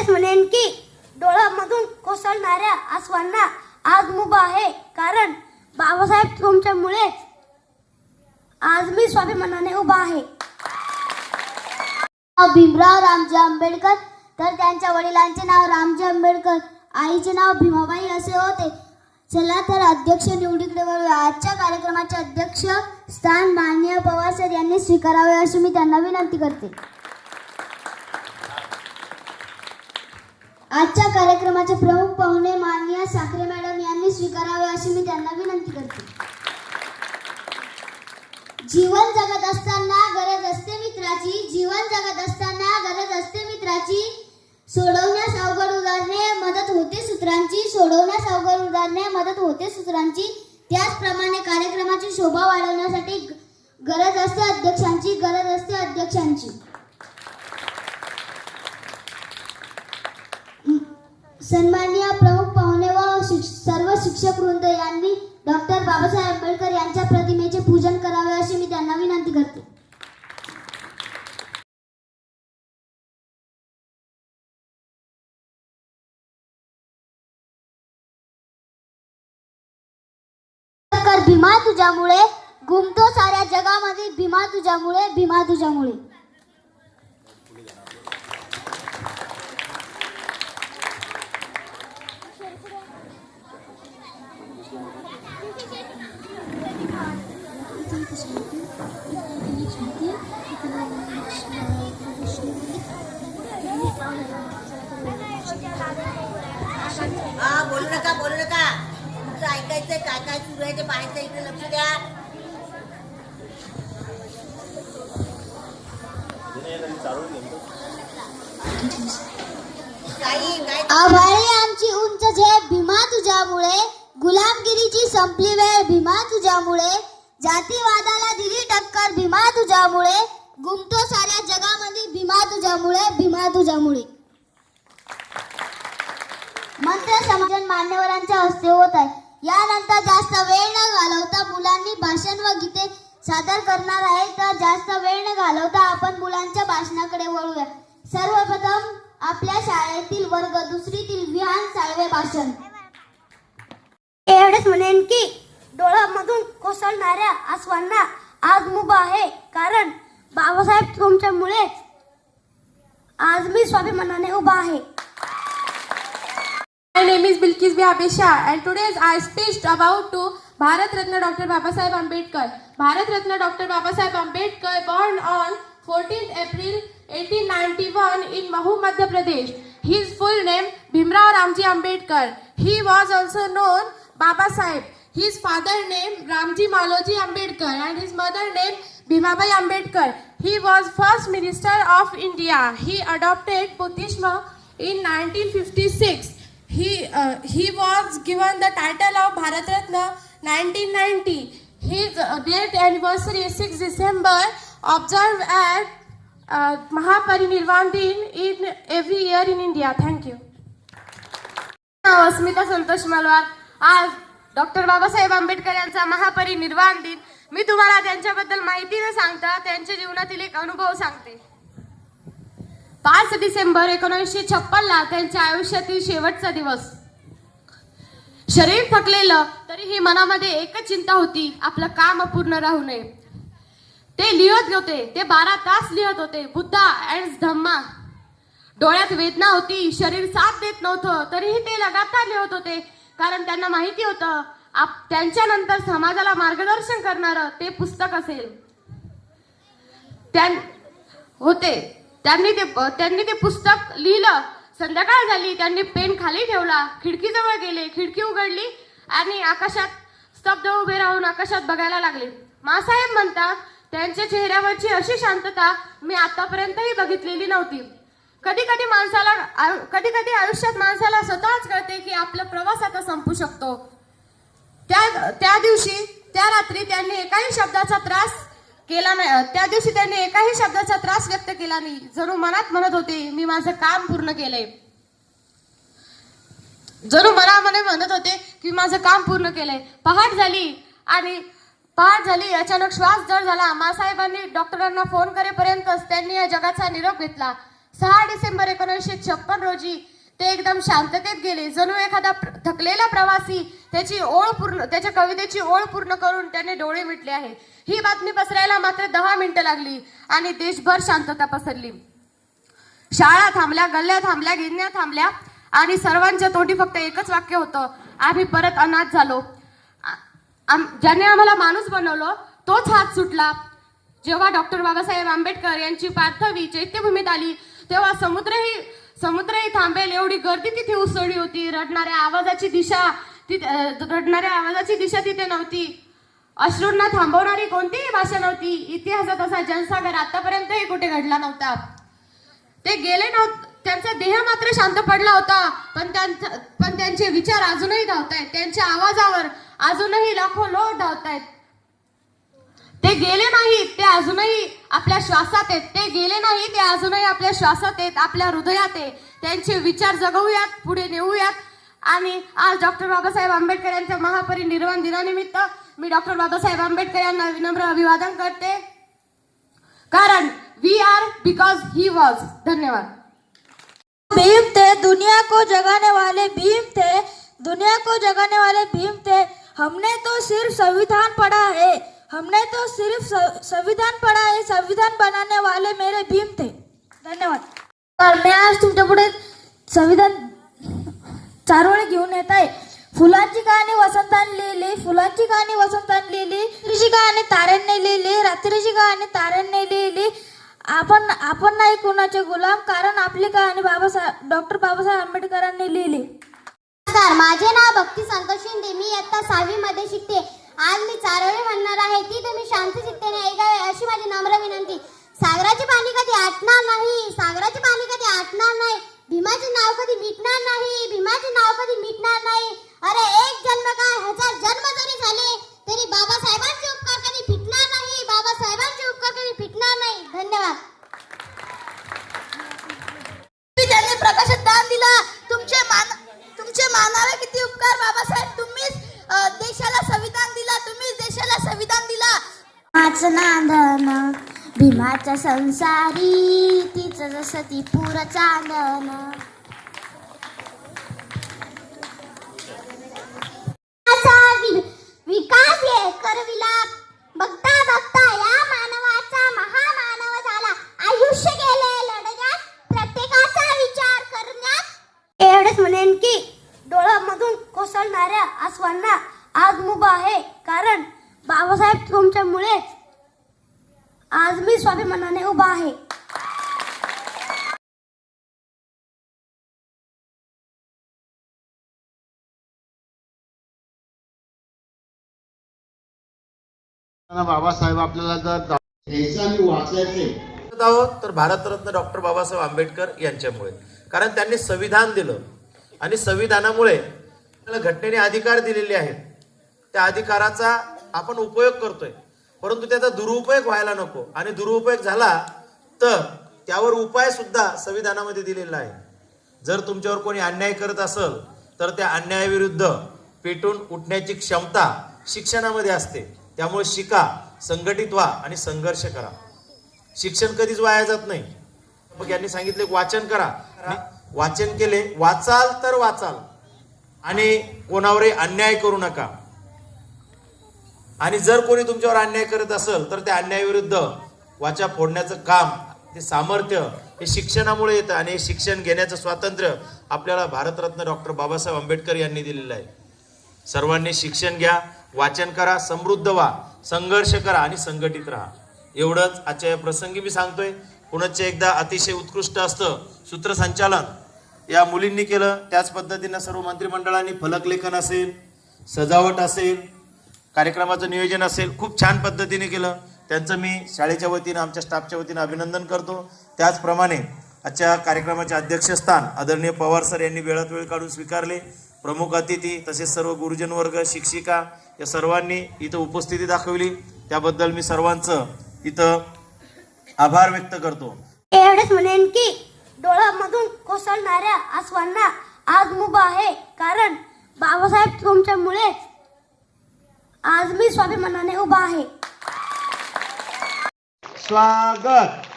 एवढेच म्हणेन की डोळ्यामधून कोसळणाऱ्या आसवांना आज मुभा आहे कारण बाबासाहेब तुमच्यामुळेच आज मी स्वाभिमानाने उभा आहे भीमराव रामजी आंबेडकर तर त्यांच्या वडिलांचे नाव रामजी आंबेडकर आईचे नाव भीमाबाई असे होते चला तर अध्यक्ष निवडीकडे वळूया आजच्या कार्यक्रमाचे अध्यक्ष स्थान मान्य पवार सर यांनी स्वीकारावे अशी मी त्यांना विनंती करते आजच्या कार्यक्रमाचे प्रमुख पाहुणे माननीय साखरे मॅडम यांनी स्वीकारावे अशी मी त्यांना विनंती करते जीवन जगत असताना गरज असते मित्राची जीवन जगत असताना गरज असते मित्राची सोडवण्यास अवघड उदाहरणे मदत होते सूत्रांची सोडवण्यास अवघड उदाहरणे मदत होते सूत्रांची त्याचप्रमाणे कार्यक्रमाची शोभा वाढवण्यासाठी गरज असते अध्यक्षांची गरज भीमा तुझ्यामुळे घुमतो साऱ्या जगामध्ये भीमा तुझ्यामुळे भीमा तुझ्यामुळे बोलू नका बोलू नका बघायचंय काय काय सुरू आहे ते पाहायचं इकडे लक्ष द्या आभारी आमची उंच झेप भीमा तुझ्यामुळे गुलामगिरीची संपली वेळ भीमा तुझ्यामुळे जातीवादाला दिली टक्कर भीमा तुझ्यामुळे गुमतो साऱ्या जगामध्ये भीमा तुझ्यामुळे भीमा तुझ्यामुळे मंत्र समाजन मान्यवरांच्या हस्ते होत आहे यानंतर जास्त वेळ न घालवता मुलांनी भाषण व गीते सादर करणार आहे तर जास्त वेळ न घालवता आपण मुलांच्या भाषणाकडे वळूया सर्वप्रथम आपल्या शाळेतील वर्ग दुसरीतील विहान साळवे भाषण एवढेच म्हणेन की डोळ्यामधून कोसळणाऱ्या आसवांना आज मुभा आहे कारण बाबासाहेब तुमच्यामुळेच आज मी स्वाभिमानाने उभा आहे My name is Bilkis Bihab Shah, and today I speech about to Bharat Ratna Dr. Baba Saheb Ambedkar. Bharat Ratna Dr. Baba Saheb Ambedkar, born on 14th April 1891 in Mahu, Madhya Pradesh. His full name Bhimrao Ramji Ambedkar. He was also known Baba Saheb. His father name Ramji Maloji Ambedkar and his mother name Bhimabai Ambedkar. He was first minister of India. He adopted Buddhism in 1956. He he was given the title of Bharat Ratna nineteen ninety he death anniversary six December observe at Mahaparinirvan Din in every year in India thank you Asmita Santosh Malwar आज doctor Babasaheb Ambedkar यांचा महापरिनिर्वाण दिन मी तुम्हाला त्यांच्याबद्दल माहिती न सांगता त्यांच्या जीवनातील एक अनुभव सांगते पाच डिसेंबर एकोणीसशे छप्पनला त्यांच्या आयुष्यातील शेवटचा दिवस शरीर थकलेलं तरीही मनामध्ये एकच चिंता होती आपलं काम अपूर्ण राहू नये ते लिहत होते ते बारा तास लिहत होते बुद्धा अँड धम्मा डोळ्यात वेदना होती शरीर साथ देत नव्हतं तरीही ते लगातार लिहत होते कारण त्यांना माहिती होतं आप त्यांच्यानंतर समाजाला मार्गदर्शन करणारं ते पुस्तक असेल त्या होते त्यांनी ते त्यांनी ते पुस्तक लिहिलं संध्याकाळ झाली त्यांनी पेन खाली ठेवला खिडकीजवळ गेले खिडकी उघडली आणि आकाशात स्तब्ध उभे राहून आकाशात बघायला लागले मासाहेब म्हणता त्यांच्या चेहऱ्यावरची अशी शांतता मी आतापर्यंतही बघितलेली नव्हती कधी कधी माणसाला कधी कधी आयुष्यात माणसाला स्वतःच कळते की आपला प्रवास आता संपू शकतो त्या त्या दिवशी त्या रात्री त्यांनी एकाही शब्दाचा त्रास केला नाही त्या दिवशी त्यांनी एकाही शब्दाचा त्रास व्यक्त केला नाही जणू मनात म्हणत होते मी माझं काम पूर्ण केलंय जणू मनामध्ये म्हणत होते की माझं काम पूर्ण केलंय पहाट झाली आणि पहाट झाली अचानक श्वास जड झाला मासाहेबांनी डॉक्टरांना फोन करेपर्यंतच त्यांनी या जगाचा निरोप घेतला सहा डिसेंबर एकोणीसशे छप्पन रोजी ते एकदम शांततेत गेले जणू एखादा थकलेला प्रवासी त्याची ओळ पूर्ण त्याच्या कवितेची ओळ पूर्ण करून त्याने डोळे मिटले आहे ही बातमी पसरायला मात्र दहा मिनिटं लागली आणि देशभर शांतता पसरली शाळा थांबल्या गल्ल्या थांबल्या गिरण्या थांबल्या आणि सर्वांच्या तोंडी फक्त एकच वाक्य होतं आम्ही परत अनाथ झालो ज्याने आम्हाला माणूस बनवलं तोच हात सुटला जेव्हा डॉक्टर बाबासाहेब आंबेडकर यांची पार्थवी चैत्यभूमीत आली तेव्हा समुद्रही समुद्रही थांबेल एवढी गर्दी तिथे उसळली होती रडणाऱ्या आवाजाची दिशा तिथे रडणाऱ्या आवाजाची दिशा तिथे नव्हती अश्रूंना थांबवणारी कोणतीही भाषा नव्हती इतिहासात असा जनसागर आतापर्यंतही कुठे घडला नव्हता ते गेले नव्हते त्यांचा देह मात्र शांत पडला होता पण त्यांचा पण त्यांचे विचार अजूनही आहेत त्यांच्या आवाजावर अजूनही लाखो लोक आहेत ते गेले नाहीत ते अजूनही आपल्या श्वासात आहेत ते गेले नाही ते अजूनही आपल्या श्वासात आहेत आपल्या हृदयात आहे त्यांचे विचार जगवूयात पुढे नेऊयात आणि आज डॉक्टर बाबासाहेब आंबेडकर यांच्या महापरिनिर्वाण दिनानिमित्त मी डॉक्टर बाबासाहेब आंबेडकर यांना विनम्र अभिवादन करते कारण we are because he was धन्यवाद भीम थे दुनिया को जगाने वाले भीम थे दुनिया को जगाने वाले भीम थे हमने तो सिर्फ संविधान पढ़ा है हमने तो सिर्फ संविधान पढ़ा है संविधान बनाने वाले मेरे भीम थे धन्यवाद मी आज तुमच्या पुढे संविधान चारोळे घेऊन येत आहे फुलांची कहाणी वसंतान लिहिली फुलांची कहाणी वसंतान लिहिली रात्रीची कहाणी ताऱ्यांनी लिहिली रात्रीची कहाणी ताऱ्यांनी लिहिली आपण आपण नाही कुणाचे गुलाम कारण आपली कहाणी बाबासाहेब डॉक्टर बाबासाहेब आंबेडकरांनी लिहिली नमस्कार माझे नाव भक्ती संतोष शिंदे मी इयत्ता सहावी मध्ये शिकते आज मी चारोळी म्हणणार आहे ती तुम्ही शांत चित्तेने ऐकावे अशी माझी नम्र विनंती सागराची पाणी कधी आटणार नाही सागराची पाणी कधी आटणार नाही भीमाचे नाव कधी मिटणार नाही भीमाचे नाव कधी मिटणार नाही अरे एक जन्म काय हजार जन्म जरी झाले तरी बाबासाहेबांचे माचा संसारी तीच जसं ती पुर चांदन विकास ये करविला बघता बघता या मानवाचा महामानव झाला आयुष्य गेले लढण्यात प्रत्येकाचा विचार करण्यात एवढंच म्हणेन की डोळ्यामधून कोसळणाऱ्या आसवांना आज मुभा आहे कारण बाबासाहेब तुमच्यामुळेच आज मी स्वाभिमानाने उभा आहे बाबासाहेब आपल्याला जर वाचायचे तर भारतरत्न डॉक्टर बाबासाहेब आंबेडकर यांच्यामुळे कारण त्यांनी संविधान दिलं आणि संविधानामुळे घटनेने अधिकार दिलेले आहेत त्या अधिकाराचा आपण उपयोग करतोय परंतु त्याचा दुरुपयोग व्हायला नको आणि दुरुपयोग झाला तर त्यावर उपाय सुद्धा संविधानामध्ये दिलेला आहे जर तुमच्यावर कोणी अन्याय करत असेल तर त्या अन्यायाविरुद्ध पेटून उठण्याची क्षमता शिक्षणामध्ये असते त्यामुळे शिका संघटित व्हा आणि संघर्ष करा शिक्षण कधीच वाया जात नाही मग यांनी सांगितले वाचन करा वाचन केले वाचाल तर वाचाल आणि कोणावरही अन्याय करू नका आणि जर कोणी तुमच्यावर अन्याय करत असेल तर त्या अन्यायाविरुद्ध वाचा फोडण्याचं काम ते सामर्थ्य हे शिक्षणामुळे येतं आणि हे शिक्षण घेण्याचं स्वातंत्र्य आपल्याला भारतरत्न डॉक्टर बाबासाहेब आंबेडकर यांनी दिलेलं आहे सर्वांनी शिक्षण घ्या वाचन करा समृद्ध व्हा संघर्ष करा आणि संघटित राहा एवढंच आजच्या या प्रसंगी मी सांगतोय पुनश्च एकदा अतिशय उत्कृष्ट असतं सूत्रसंचालन या मुलींनी केलं त्याच पद्धतीनं सर्व मंत्रिमंडळांनी फलकलेखन असेल सजावट असेल कार्यक्रमाचं नियोजन असेल खूप छान पद्धतीने केलं त्यांचं मी शाळेच्या वतीनं आमच्या स्टाफच्या वतीनं अभिनंदन करतो त्याचप्रमाणे आजच्या कार्यक्रमाचे अध्यक्षस्थान आदरणीय पवार सर यांनी वेळात वेळ काढून स्वीकारले प्रमुख अतिथी तसेच सर्व गुरुजन वर्ग शिक्षिका या सर्वांनी इथं उपस्थिती दाखवली त्याबद्दल मी सर्वांचं इथं आभार व्यक्त करतो एवढेच म्हणेन की डोळ्यामधून कोसळणाऱ्या आसवांना आज मुभा आहे कारण बाबासाहेब तुमच्यामुळे आज मी स्वाभिमानाने उभा आहे स्वागत